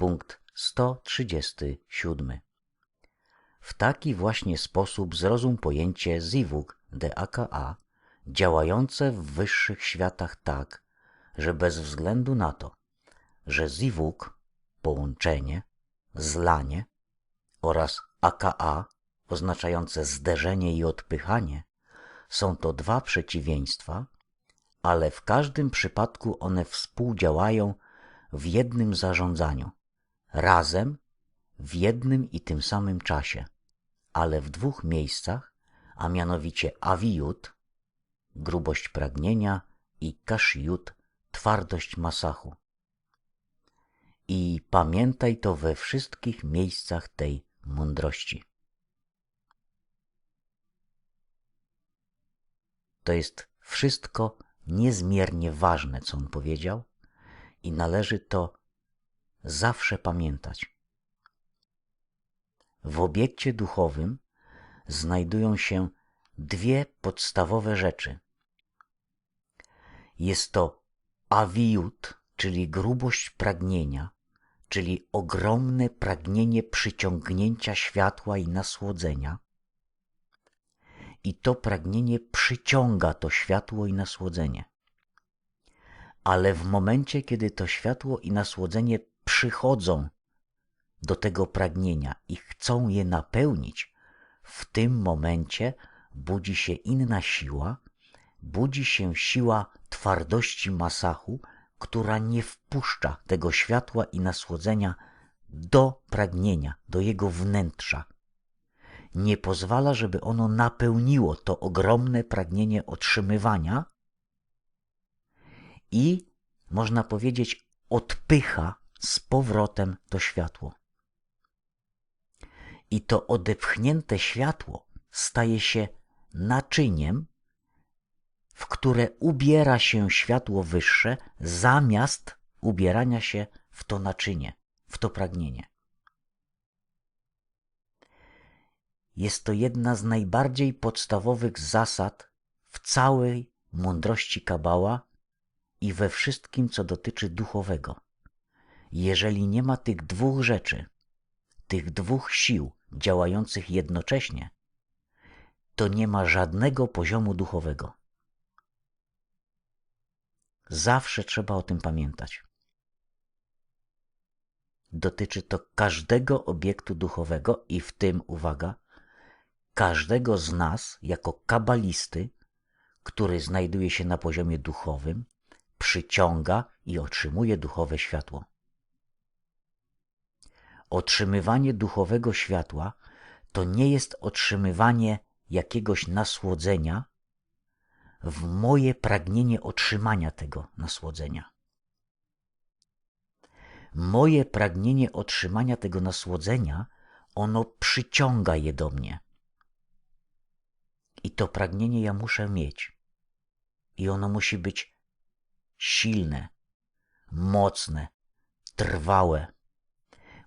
Punkt 137. W taki właśnie sposób zrozum pojęcie zivuk de aka działające w wyższych światach tak, że bez względu na to, że zivuk, połączenie, zlanie oraz aka oznaczające zderzenie i odpychanie są to dwa przeciwieństwa, ale w każdym przypadku one współdziałają w jednym zarządzaniu, razem w jednym i tym samym czasie, ale w dwóch miejscach, a mianowicie awiut, grubość pragnienia i kashiut, twardość masachu. I pamiętaj to we wszystkich miejscach tej mądrości. To jest wszystko niezmiernie ważne, co on powiedział, i należy to zawsze pamiętać. W obiekcie duchowym znajdują się dwie podstawowe rzeczy. Jest to awiut, czyli grubość pragnienia, czyli ogromne pragnienie przyciągnięcia światła i nasłodzenia. I to pragnienie przyciąga to światło i nasłodzenie. Ale w momencie, kiedy to światło i nasłodzenie przychodzą do tego pragnienia i chcą je napełnić, w tym momencie budzi się inna siła, budzi się siła twardości masachu, która nie wpuszcza tego światła i nasłodzenia do pragnienia, do jego wnętrza. Nie pozwala, żeby ono napełniło to ogromne pragnienie otrzymywania i, można powiedzieć, odpycha z powrotem to światło. I to odepchnięte światło staje się naczyniem, w które ubiera się światło wyższe, zamiast ubierania się w to naczynie, w to pragnienie. Jest to jedna z najbardziej podstawowych zasad w całej mądrości Kabała i we wszystkim, co dotyczy duchowego. Jeżeli nie ma tych dwóch rzeczy, tych dwóch sił działających jednocześnie, to nie ma żadnego poziomu duchowego. Zawsze trzeba o tym pamiętać. Dotyczy to każdego obiektu duchowego i w tym, uwaga, każdego z nas jako kabalisty, który znajduje się na poziomie duchowym, przyciąga i otrzymuje duchowe światło. Otrzymywanie duchowego światła to nie jest otrzymywanie jakiegoś nasłodzenia w moje pragnienie otrzymania tego nasłodzenia. Moje pragnienie otrzymania tego nasłodzenia, ono przyciąga je do mnie. I to pragnienie ja muszę mieć. I ono musi być silne, mocne, trwałe.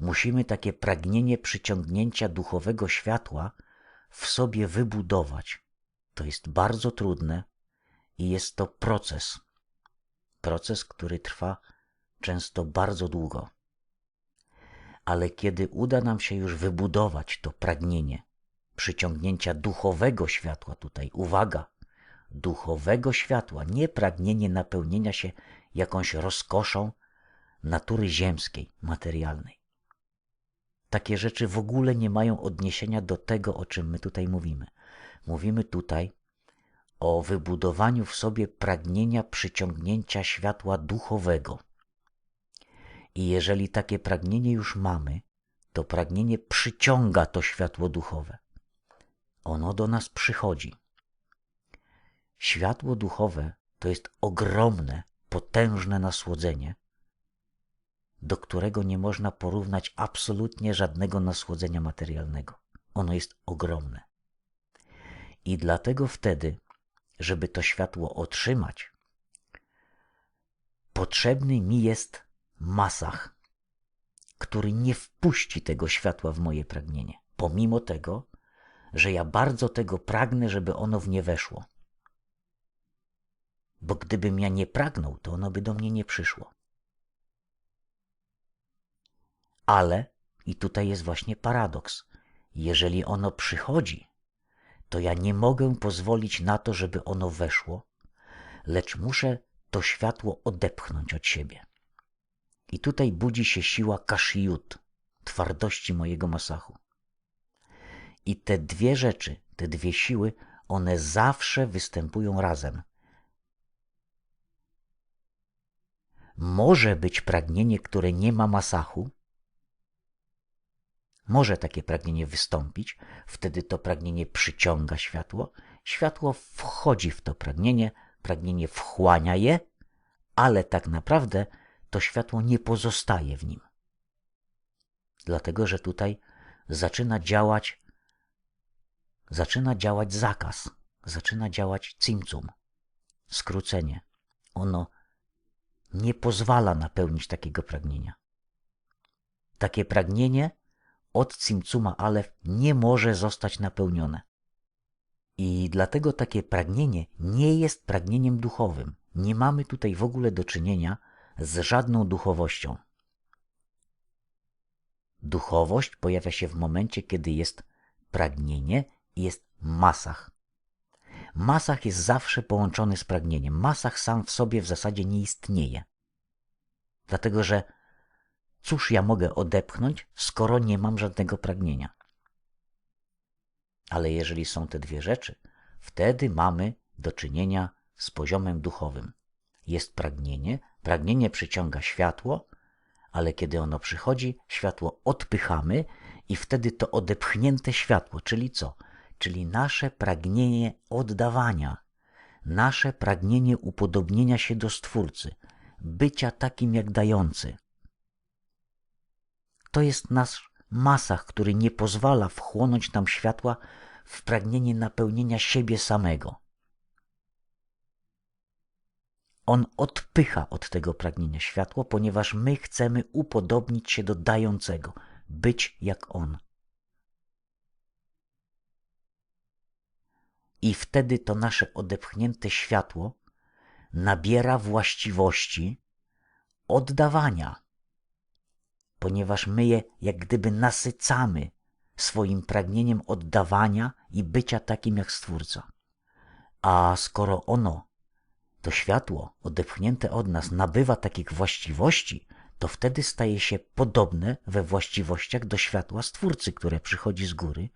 Musimy takie pragnienie przyciągnięcia duchowego światła w sobie wybudować. To jest bardzo trudne i jest to proces. Proces, który trwa często bardzo długo. Ale kiedy uda nam się już wybudować to pragnienie przyciągnięcia duchowego światła, tutaj uwaga, duchowego światła, nie pragnienie napełnienia się jakąś rozkoszą natury ziemskiej, materialnej. Takie rzeczy w ogóle nie mają odniesienia do tego, o czym my tutaj mówimy. Mówimy tutaj o wybudowaniu w sobie pragnienia przyciągnięcia światła duchowego. I jeżeli takie pragnienie już mamy, to pragnienie przyciąga to światło duchowe. Ono do nas przychodzi. Światło duchowe to jest ogromne, potężne nasłodzenie, do którego nie można porównać absolutnie żadnego nasłodzenia materialnego. Ono jest ogromne. I dlatego wtedy, żeby to światło otrzymać, potrzebny mi jest masach, który nie wpuści tego światła w moje pragnienie, pomimo tego, że ja bardzo tego pragnę, żeby ono w nie weszło. Bo gdybym ja nie pragnął, to ono by do mnie nie przyszło. Ale, i tutaj jest właśnie paradoks, jeżeli ono przychodzi, to ja nie mogę pozwolić na to, żeby ono weszło, lecz muszę to światło odepchnąć od siebie. I tutaj budzi się siła kashiyut, twardości mojego masachu. I te dwie rzeczy, te dwie siły, one zawsze występują razem. Może być pragnienie, które nie ma masachu, może takie pragnienie wystąpić, wtedy to pragnienie przyciąga światło, światło wchodzi w to pragnienie, pragnienie wchłania je, ale tak naprawdę to światło nie pozostaje w nim. Dlatego, że tutaj zaczyna działać zaczyna działać zakaz, zaczyna działać cimcum, skrócenie. Ono nie pozwala napełnić takiego pragnienia. Takie pragnienie od cimcuma alef nie może zostać napełnione. I dlatego takie pragnienie nie jest pragnieniem duchowym. Nie mamy tutaj w ogóle do czynienia z żadną duchowością. Duchowość pojawia się w momencie, kiedy jest pragnienie i jest masach. Masach jest zawsze połączony z pragnieniem. Masach sam w sobie w zasadzie nie istnieje. Dlatego, że cóż ja mogę odepchnąć, skoro nie mam żadnego pragnienia? Ale jeżeli są te dwie rzeczy, wtedy mamy do czynienia z poziomem duchowym. Jest pragnienie, pragnienie przyciąga światło, ale kiedy ono przychodzi, światło odpychamy i wtedy to odepchnięte światło, czyli co? Czyli nasze pragnienie oddawania, nasze pragnienie upodobnienia się do Stwórcy, bycia takim jak dający. To jest nasz masach, który nie pozwala wchłonąć nam światła w pragnienie napełnienia siebie samego. On odpycha od tego pragnienia światło, ponieważ my chcemy upodobnić się do dającego, być jak on. I wtedy to nasze odepchnięte światło nabiera właściwości oddawania, ponieważ my je jak gdyby nasycamy swoim pragnieniem oddawania i bycia takim jak Stwórca. A skoro ono to światło odepchnięte od nas nabywa takich właściwości, to wtedy staje się podobne we właściwościach do światła Stwórcy, które przychodzi z góry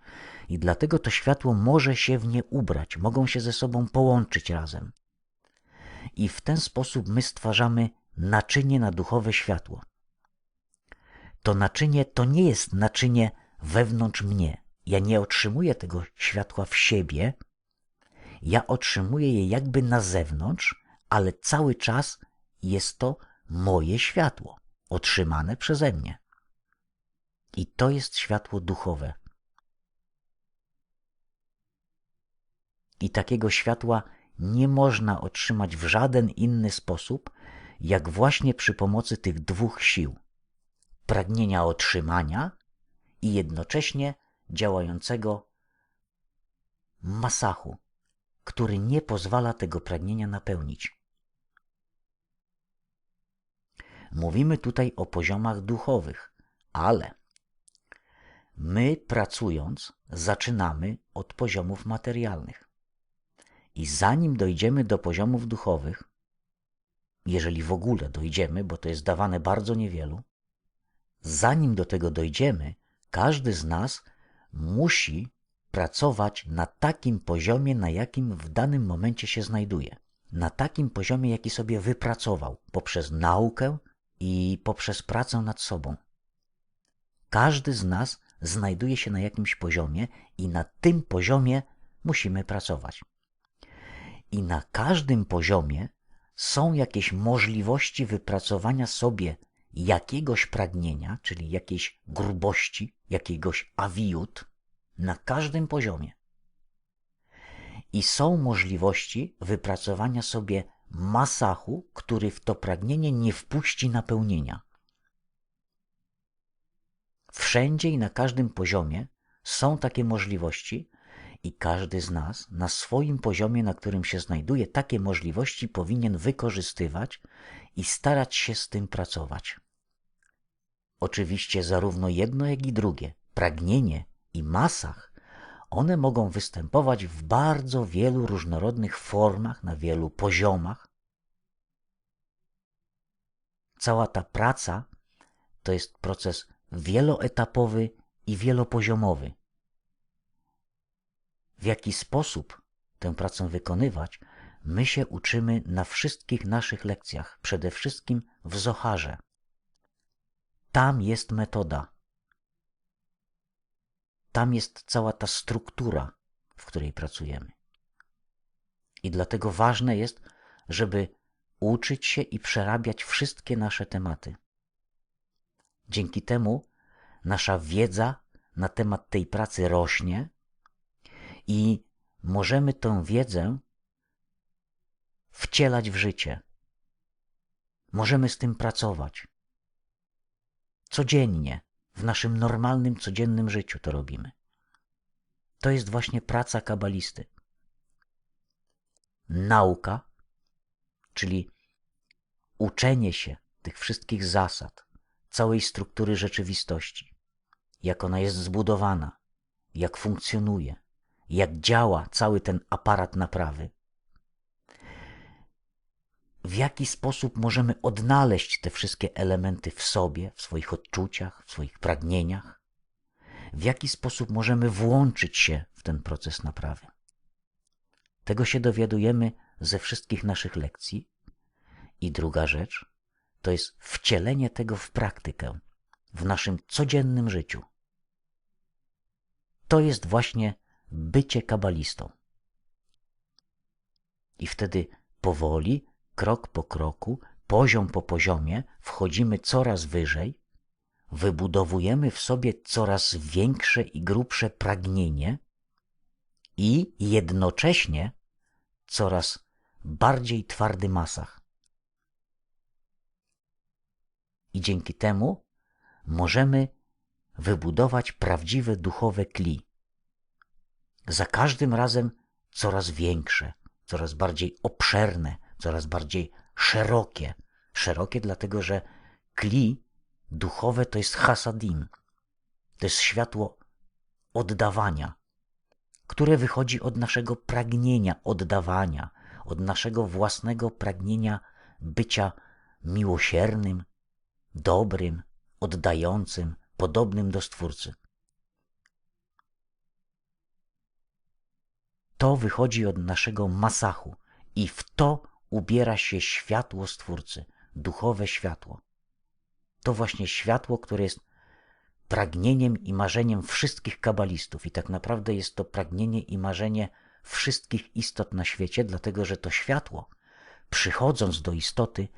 i dlatego to światło może się w nie ubrać, mogą się ze sobą połączyć razem. I w ten sposób my stwarzamy naczynie na duchowe światło. To naczynie to nie jest naczynie wewnątrz mnie. Ja nie otrzymuję tego światła w siebie, ja otrzymuję je jakby na zewnątrz, ale cały czas jest to moje światło, otrzymane przeze mnie. I to jest światło duchowe. I takiego światła nie można otrzymać w żaden inny sposób, jak właśnie przy pomocy tych dwóch sił pragnienia otrzymania i jednocześnie działającego masachu, który nie pozwala tego pragnienia napełnić. Mówimy tutaj o poziomach duchowych, ale my pracując zaczynamy od poziomów materialnych. I zanim dojdziemy do poziomów duchowych, jeżeli w ogóle dojdziemy, bo to jest dawane bardzo niewielu, zanim do tego dojdziemy, każdy z nas musi pracować na takim poziomie, na jakim w danym momencie się znajduje. Na takim poziomie, jaki sobie wypracował poprzez naukę i poprzez pracę nad sobą. Każdy z nas znajduje się na jakimś poziomie i na tym poziomie musimy pracować. I na każdym poziomie są jakieś możliwości wypracowania sobie jakiegoś pragnienia, czyli jakiejś grubości, jakiegoś awiut na każdym poziomie. I są możliwości wypracowania sobie masachu, który w to pragnienie nie wpuści napełnienia. Wszędzie i na każdym poziomie są takie możliwości, i każdy z nas na swoim poziomie, na którym się znajduje, takie możliwości powinien wykorzystywać i starać się z tym pracować. Oczywiście zarówno jedno, jak i drugie, pragnienie i masach, one mogą występować w bardzo wielu różnorodnych formach, na wielu poziomach. Cała ta praca to jest proces wieloetapowy i wielopoziomowy. W jaki sposób tę pracę wykonywać, my się uczymy na wszystkich naszych lekcjach, przede wszystkim w Zocharze. Tam jest metoda. Tam jest cała ta struktura, w której pracujemy. I dlatego ważne jest, żeby uczyć się i przerabiać wszystkie nasze tematy. Dzięki temu nasza wiedza na temat tej pracy rośnie i możemy tę wiedzę wcielać w życie. Możemy z tym pracować. Codziennie, w naszym normalnym, codziennym życiu to robimy. To jest właśnie praca kabalisty. Nauka, czyli uczenie się tych wszystkich zasad, całej struktury rzeczywistości, jak ona jest zbudowana, jak funkcjonuje, jak działa cały ten aparat naprawy. W jaki sposób możemy odnaleźć te wszystkie elementy w sobie, w swoich odczuciach, w swoich pragnieniach? W jaki sposób możemy włączyć się w ten proces naprawy? Tego się dowiadujemy ze wszystkich naszych lekcji. I druga rzecz to jest wcielenie tego w praktykę, w naszym codziennym życiu. To jest właśnie bycie kabalistą. I wtedy powoli, krok po kroku, poziom po poziomie wchodzimy coraz wyżej, wybudowujemy w sobie coraz większe i grubsze pragnienie i jednocześnie coraz bardziej twardy masach. I dzięki temu możemy wybudować prawdziwe duchowe kli, za każdym razem coraz większe, coraz bardziej obszerne, coraz bardziej szerokie. Szerokie dlatego, że kli duchowe to jest hasadim. To jest światło oddawania, które wychodzi od naszego pragnienia oddawania, od naszego własnego pragnienia bycia miłosiernym, dobrym, oddającym, podobnym do Stwórcy. To wychodzi od naszego masachu i w to ubiera się światło Stwórcy, duchowe światło. To właśnie światło, które jest pragnieniem i marzeniem wszystkich kabalistów. I tak naprawdę jest to pragnienie i marzenie wszystkich istot na świecie, dlatego że to światło, przychodząc do istoty,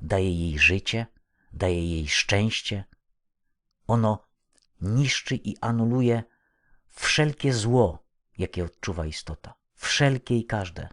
daje jej życie, daje jej szczęście. Ono niszczy i anuluje wszelkie zło, jakie odczuwa istota. Wszelkie i każde.